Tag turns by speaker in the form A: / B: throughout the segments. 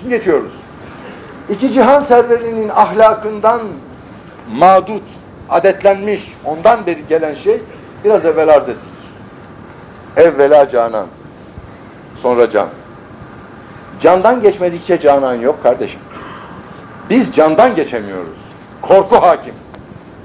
A: Şimdi geçiyoruz. İki cihan serverinin ahlakından mağdut, adetlenmiş, ondan beri gelen şey biraz evvel arz ettik. Evvela canan, sonra can. Candan geçmedikçe canan yok kardeşim. Biz candan geçemiyoruz. Korku hakim.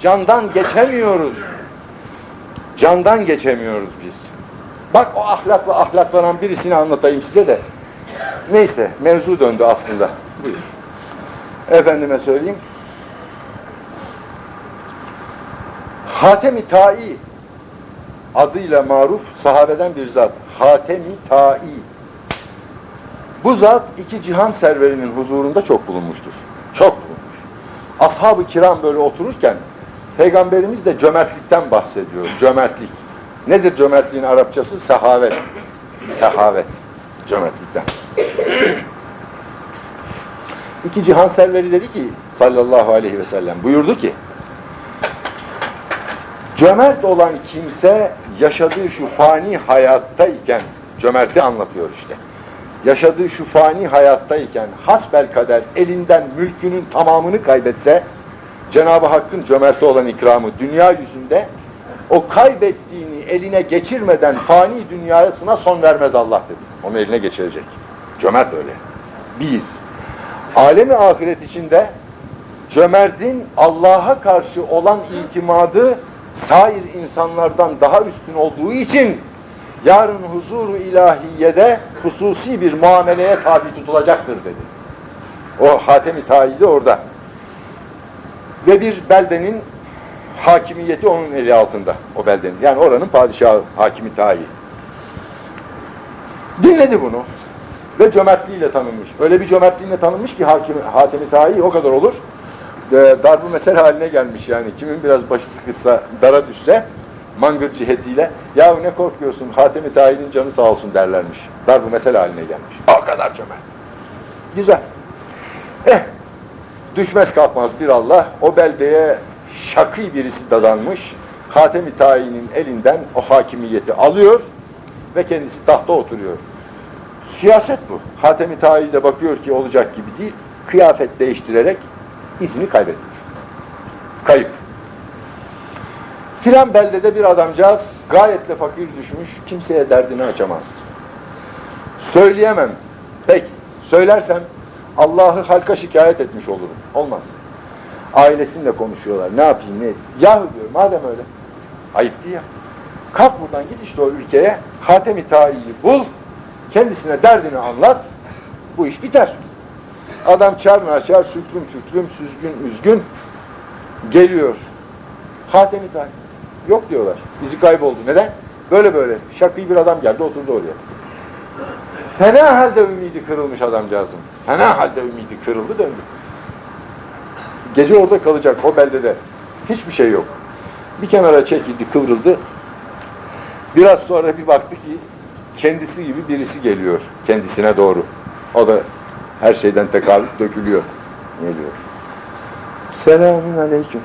A: Candan geçemiyoruz. Candan geçemiyoruz biz. Bak o ahlakla ahlaklanan birisini anlatayım size de. Neyse mevzu döndü aslında. Buyur. Efendime söyleyeyim. Hatemi Ta'i adıyla maruf sahabeden bir zat. Hatemi Ta'i. Bu zat iki cihan serverinin huzurunda çok bulunmuştur. Çok bulunmuş. Ashab-ı kiram böyle otururken Peygamberimiz de cömertlikten bahsediyor. Cömertlik. Nedir cömertliğin Arapçası? Sehavet. Sehavet. Cömertlikten. İki cihan serveri dedi ki sallallahu aleyhi ve sellem buyurdu ki cömert olan kimse yaşadığı şu fani hayattayken cömerti anlatıyor işte yaşadığı şu fani hayattayken hasbel kader elinden mülkünün tamamını kaybetse Cenab-ı Hakk'ın cömerti olan ikramı dünya yüzünde o kaybettiğini eline geçirmeden fani dünyasına son vermez Allah dedi. Onu eline geçirecek. Cömert öyle. Bir. Alemi ahiret içinde cömertin Allah'a karşı olan itimadı sair insanlardan daha üstün olduğu için yarın huzuru ilahiyede hususi bir muameleye tabi tutulacaktır dedi. O Hatem-i Tayyidi orada. Ve bir beldenin hakimiyeti onun eli altında. O beldenin. Yani oranın padişahı Hakimi Tayi. Dinledi bunu. Ve cömertliğiyle tanınmış. Öyle bir cömertliğiyle tanınmış ki Hakim, Hatemi Tayi o kadar olur. E, darbu mesele haline gelmiş yani. Kimin biraz başı sıkışsa, dara düşse mangır cihetiyle ya ne korkuyorsun Hatemi Tayi'nin canı sağ olsun derlermiş. Darbu mesele haline gelmiş. O kadar cömert. Güzel. Eh, düşmez kalkmaz bir Allah o beldeye şakî birisi dadanmış. Hatemi Tayi'nin elinden o hakimiyeti alıyor ve kendisi tahta oturuyor. Siyaset bu. Hatemi Tayi de bakıyor ki olacak gibi değil. Kıyafet değiştirerek izini kaybetmiş. Kayıp. Filan beldede bir adamcağız gayetle fakir düşmüş, kimseye derdini açamaz. Söyleyemem. Peki, söylersem Allah'ı halka şikayet etmiş olurum. Olmaz. Ailesinle konuşuyorlar. Ne yapayım, ne edeyim? Yahu diyor, madem öyle. Ayıp değil ya. Kalk buradan git işte o ülkeye, Hatem-i Ta'i'yi bul, kendisine derdini anlat, bu iş biter. Adam çar naçar, süklüm süklüm, süzgün üzgün geliyor. Hatem-i Ta'i. Yok diyorlar. Bizi kayboldu. Neden? Böyle böyle. Şakî bir adam geldi oturdu oraya. Fena halde ümidi kırılmış adamcağızın. Fena halde ümidi kırıldı döndü. Gece orada kalacak o beldede. Hiçbir şey yok. Bir kenara çekildi, kıvrıldı. Biraz sonra bir baktı ki kendisi gibi birisi geliyor kendisine doğru. O da her şeyden tekabül dökülüyor. Geliyor. Selamün aleyküm.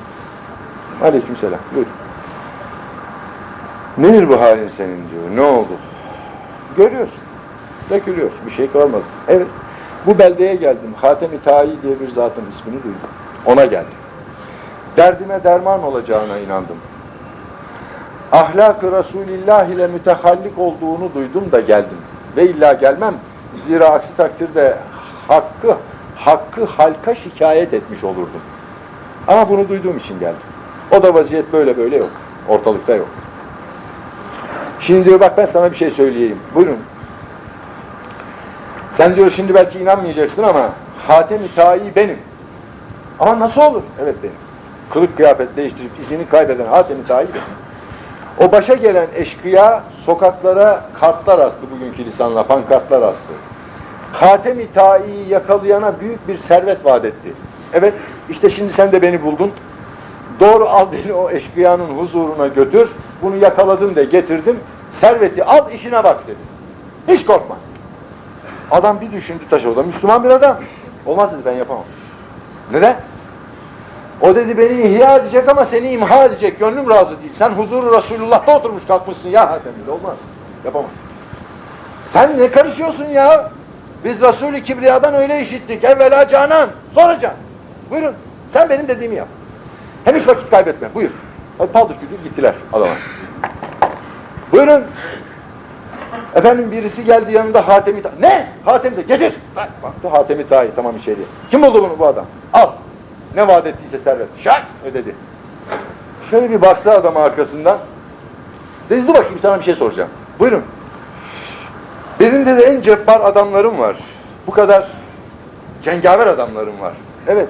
A: Aleyküm selam. Buyur. Nedir bu halin senin diyor. Ne oldu? Görüyorsun. Dökülüyorsun. Bir şey kalmadı. Evet. Bu beldeye geldim. Hatem-i diye bir zatın ismini duydum. Ona geldim. Derdime derman olacağına inandım. Ahlak-ı Resulillah ile mütehallik olduğunu duydum da geldim. Ve illa gelmem. Zira aksi takdirde hakkı, hakkı halka şikayet etmiş olurdum. Ama bunu duyduğum için geldim. O da vaziyet böyle böyle yok. Ortalıkta yok. Şimdi diyor bak ben sana bir şey söyleyeyim. Buyurun. Sen diyor şimdi belki inanmayacaksın ama Hatem-i Ta'i benim. Ama nasıl olur? Evet benim. Kılık kıyafet değiştirip izini kaybeden Hatem-i benim. O başa gelen eşkıya sokaklara kartlar astı bugünkü lisanla, pankartlar astı. Hatem-i Ta'i'yi yakalayana büyük bir servet vaat etti. Evet, işte şimdi sen de beni buldun. Doğru al beni o eşkıyanın huzuruna götür. Bunu yakaladın de getirdim. Serveti al işine bak dedi. Hiç korkma. Adam bir düşündü taşı o da Müslüman bir adam. Olmaz dedi ben yapamam. Neden? O dedi beni ihya edecek ama seni imha edecek. Gönlüm razı değil. Sen huzuru Resulullah'ta oturmuş kalkmışsın ya Hatem dedi. Olmaz. Yapamam. Sen ne karışıyorsun ya? Biz Resul-i Kibriya'dan öyle işittik. Evvela canan, sonra can. Buyurun. Sen benim dediğimi yap. Hem hiç vakit kaybetme. Buyur. Paldır küldür gittiler adama. Buyurun. Efendim birisi geldi yanında Hatemi Ne? Hatemi de getir. Bak, Baktı Hatemi Tahi tamam içeri. Kim buldu bunu bu adam? Al. Ne vaat ettiyse servet. Şak ödedi. Şöyle bir baktı adama arkasından. Dedi dur bakayım sana bir şey soracağım. Buyurun. Benim de en cebbar adamlarım var. Bu kadar cengaver adamlarım var. Evet.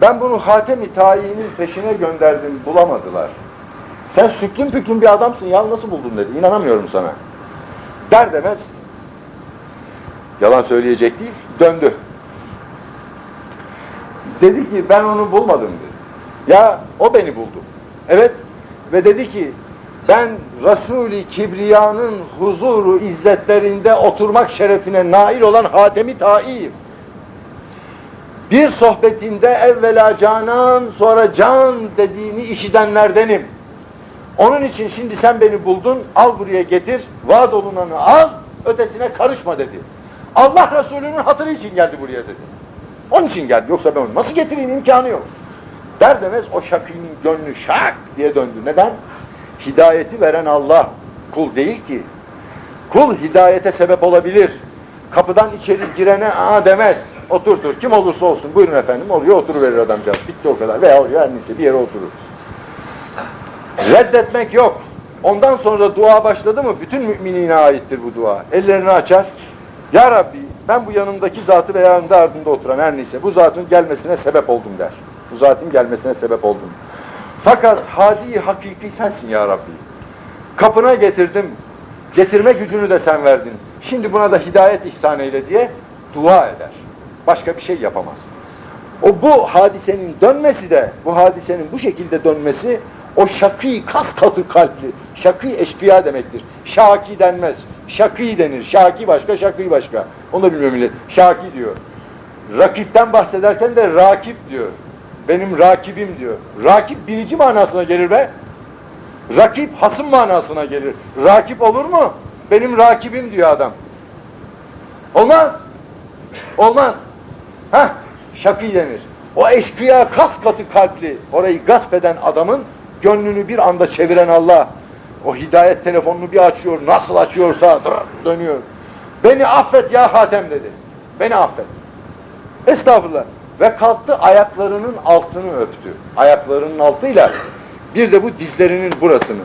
A: Ben bunu Hatem-i Tayi'nin peşine gönderdim. Bulamadılar. Sen süklüm püklüm bir adamsın ya nasıl buldun dedi. İnanamıyorum sana. Der demez yalan söyleyecek değil. Döndü. Dedi ki ben onu bulmadım dedi. Ya o beni buldu. Evet. Ve dedi ki ben Resul-i Kibriya'nın huzuru izzetlerinde oturmak şerefine nail olan Hatemi Ta'i'yim. Bir sohbetinde evvela canan sonra can dediğini işitenlerdenim. Onun için şimdi sen beni buldun, al buraya getir, vaat olunanı al, ötesine karışma dedi. Allah Resulü'nün hatırı için geldi buraya dedi. Onun için geldi, yoksa ben onu nasıl getireyim imkanı yok. Der demez o şakinin gönlü şak diye döndü. Neden? Hidayeti veren Allah, kul değil ki. Kul hidayete sebep olabilir. Kapıdan içeri girene aa demez. Oturtur. Kim olursa olsun. Buyurun efendim. Oluyor oturuverir adamcağız. Bitti o kadar. Veya oluyor her neyse bir yere oturur. Reddetmek yok. Ondan sonra dua başladı mı bütün müminine aittir bu dua. Ellerini açar. Ya Rabbi ben bu yanındaki zatı veya yanında ardında oturan her neyse bu zatın gelmesine sebep oldum der. Bu zatın gelmesine sebep oldum. Fakat hadi hakiki sensin ya Rabbi. Kapına getirdim. Getirme gücünü de sen verdin. Şimdi buna da hidayet ihsan eyle diye dua eder. Başka bir şey yapamaz. O bu hadisenin dönmesi de, bu hadisenin bu şekilde dönmesi o şakî kas katı kalpli, şakî eşkıya demektir. Şaki denmez. Şakî denir. Şaki başka, şakî başka. Onu da bilmiyor millet. Şaki diyor. Rakipten bahsederken de rakip diyor. Benim rakibim diyor. Rakip birici manasına gelir be. Rakip hasım manasına gelir. Rakip olur mu? Benim rakibim diyor adam. Olmaz. Olmaz. Hah, şakî denir. O eşkıya kas katı kalpli, orayı gasp eden adamın gönlünü bir anda çeviren Allah. O hidayet telefonunu bir açıyor, nasıl açıyorsa dönüyor. Beni affet ya Hatem dedi. Beni affet. Estağfurullah. Ve kalktı ayaklarının altını öptü. Ayaklarının altıyla bir de bu dizlerinin burasını.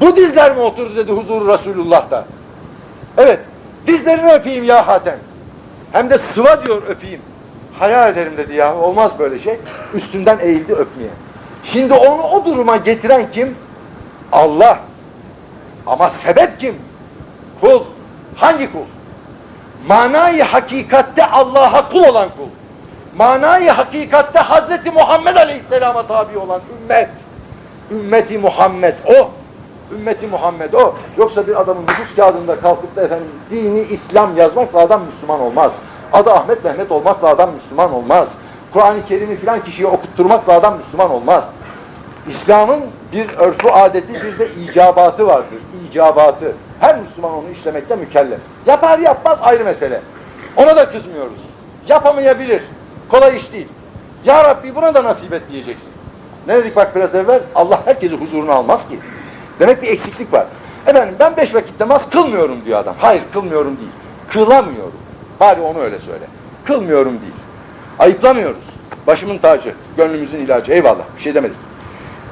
A: Bu dizler mi oturdu dedi huzuru Resulullah'ta. Evet. Dizlerini öpeyim ya Hatem. Hem de sıva diyor öpeyim. Haya ederim dedi ya. Olmaz böyle şey. Üstünden eğildi öpmeye. Şimdi onu o duruma getiren kim? Allah. Ama sebep kim? Kul. Hangi kul? Manayı hakikatte Allah'a kul olan kul. Manayı hakikatte Hazreti Muhammed Aleyhisselam'a tabi olan ümmet. Ümmeti Muhammed o. Ümmeti Muhammed o. Yoksa bir adamın nüfus kağıdında kalkıp da efendim dini İslam yazmakla adam Müslüman olmaz. Adı Ahmet Mehmet olmakla adam Müslüman olmaz. Kur'an-ı Kerim'i filan kişiye okutturmakla adam Müslüman olmaz. İslam'ın bir örfü adeti bir de icabatı vardır. İcabatı. Her Müslüman onu işlemekte mükellef. Yapar yapmaz ayrı mesele. Ona da kızmıyoruz. Yapamayabilir. Kolay iş değil. Ya Rabbi buna da nasip et diyeceksin. Ne dedik bak biraz evvel? Allah herkesi huzuruna almaz ki. Demek bir eksiklik var. Efendim ben beş vakit namaz kılmıyorum diyor adam. Hayır kılmıyorum değil. Kılamıyorum. Bari onu öyle söyle. Kılmıyorum değil. Ayıplamıyoruz. Başımın tacı, gönlümüzün ilacı. Eyvallah bir şey demedik.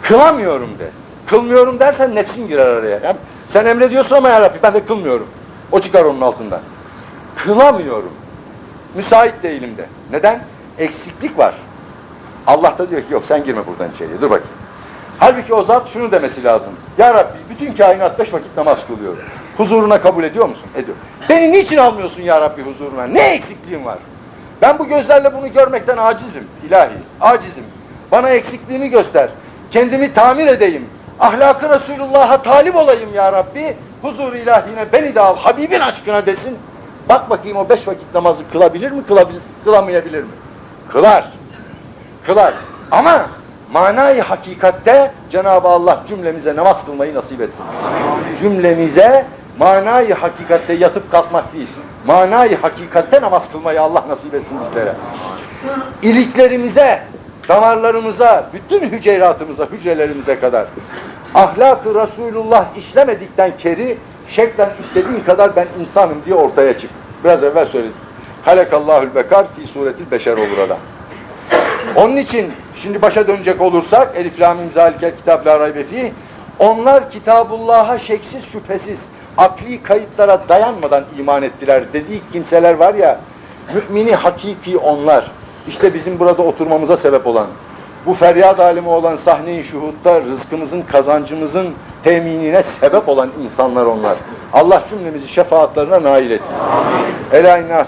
A: Kılamıyorum de. Kılmıyorum dersen nefsin girer araya. Yani sen emrediyorsun ama ya Rabbi ben de kılmıyorum. O çıkar onun altından. Kılamıyorum. Müsait değilim de. Neden? Eksiklik var. Allah da diyor ki yok sen girme buradan içeriye dur bakayım. Halbuki o zat şunu demesi lazım. Ya Rabbi bütün kainat beş vakit namaz kılıyor. Huzuruna kabul ediyor musun? Ediyor. Beni niçin almıyorsun ya Rabbi huzuruna? Ne eksikliğim var? Ben bu gözlerle bunu görmekten acizim ilahi. Acizim. Bana eksikliğimi göster. Kendimi tamir edeyim. Ahlakı Resulullah'a talip olayım ya Rabbi. Huzur ilahine beni de al. Habibin aşkına desin. Bak bakayım o beş vakit namazı kılabilir mi? Kılabilir, kılamayabilir mi? Kılar. Kılar. Ama manayı hakikatte Cenab-ı Allah cümlemize namaz kılmayı nasip etsin. Cümlemize manayı hakikatte yatıp kalkmak değil. Manayı hakikatte namaz kılmayı Allah nasip etsin bizlere. İliklerimize, damarlarımıza, bütün hücreratımıza, hücrelerimize kadar ahlak-ı Resulullah işlemedikten keri şeklen istediğin kadar ben insanım diye ortaya çık. Biraz evvel söyledim. Halekallahül bekar fi suretil beşer olur adam. Onun için şimdi başa dönecek olursak Elif Lam Mim Zalikel Kitap La Raybe Fih, onlar Kitabullah'a şeksiz şüphesiz akli kayıtlara dayanmadan iman ettiler dediği kimseler var ya mümini hakiki onlar. İşte bizim burada oturmamıza sebep olan bu feryat alemi olan sahne-i şuhutta rızkımızın, kazancımızın teminine sebep olan insanlar onlar. Allah cümlemizi şefaatlerine nail etsin. Ela inna